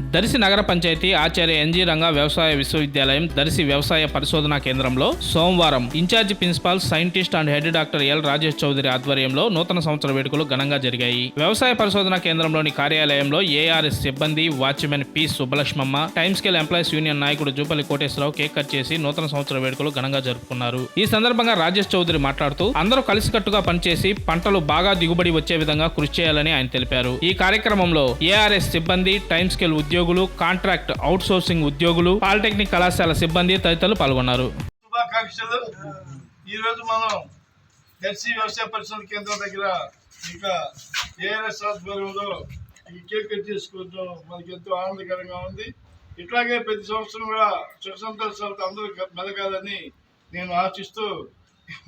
దర్శి నగర పంచాయతీ ఆచార్య ఎన్జీ రంగా వ్యవసాయ విశ్వవిద్యాలయం దర్శి వ్యవసాయ పరిశోధనా కేంద్రంలో సోమవారం in charge principal scientist and head doctor L Rajesh Chowdary ఆధ్వర్యంలో నూతన సంవత్సర వేడుకలు ఘనంగా జరిగాయి. వ్యవసాయ పరిశోధనా కేంద్రంలోని కార్యాలయంలో ఏఆర్ఎస్ సిబ్బంది watchman P Subbalakshmamma time scale employees union నాయకుడు జూపల్లి కోటేశ్వరరావు కేక్ కట్ చేసి నూతన సంవత్సర వేడుకలు ఘనంగా జరుపుకున్నారు. ఈ సందర్భంగా రాజేష్ చౌదరి మాట్లాడుతూ అందరూ కలిసికట్టుగా పనిచేసి పంటలు బాగా దిగుబడి వచ్చే విధంగా కృషి చేయాలని ఆయన తెలిపారు. ఈ కార్యక్రమంలో ఏఆర్ఎస్ సిబ్బంది టైమ్ స్కేల్ ఉద్యోగులు కాంట్రాక్ట్ అవుట్ సోర్సింగ్ ఉద్యోగులు పాలిటెక్నిక్ కళాశాల సిబ్బంది తదితరులు పాల్గొన్నారు. శుభాకాంక్షలు. ఈరోజు మనం వ్యవసాయ పరిశోధన కేంద్రం దగ్గర ఇంకా ఏఆర్ఎస్ ఆధ్వర్యంలో ఈ కేక్ కట్ చేసుకోవడం మనకి ఎంతో ఆనందకరంగా ఉంది. ఇట్లాగే ప్రతి సంవత్సరం కూడా సుఖ సంతోషాలతో అందరూ మెలగాలని నేను ఆశిస్తూ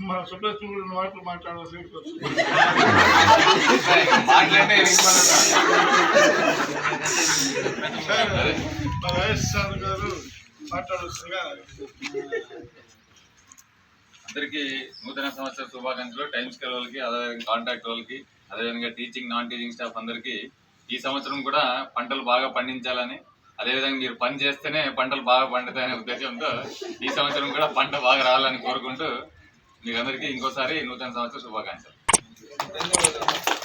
మన సుబ్రహ్మణ్యం కూడా రెండు మాటలు మాట్లాడాల్సి మా వైఎస్ఆర్ గారు అందరికీ నూతన సంవత్సర శుభాకాంక్షలు. టైమ్ స్కేల్ వాళ్ళకి అదేవిధంగా కాంట్రాక్ట్ వాళ్ళకి అదేవిధంగా టీచింగ్ నాన్ టీచింగ్ స్టాఫ్ అందరికీ ఈ సంవత్సరం కూడా పంటలు బాగా పండించాలని అదేవిధంగా మీరు పని చేస్తేనే పంటలు బాగా పండుతాయనే ఉద్దేశంతో ఈ సంవత్సరం కూడా పంట బాగా రావాలని కోరుకుంటూ మీరందరికీ ఇంకోసారి నూతన సంవత్సర శుభాకాంక్షలు. ధన్యవాదాలు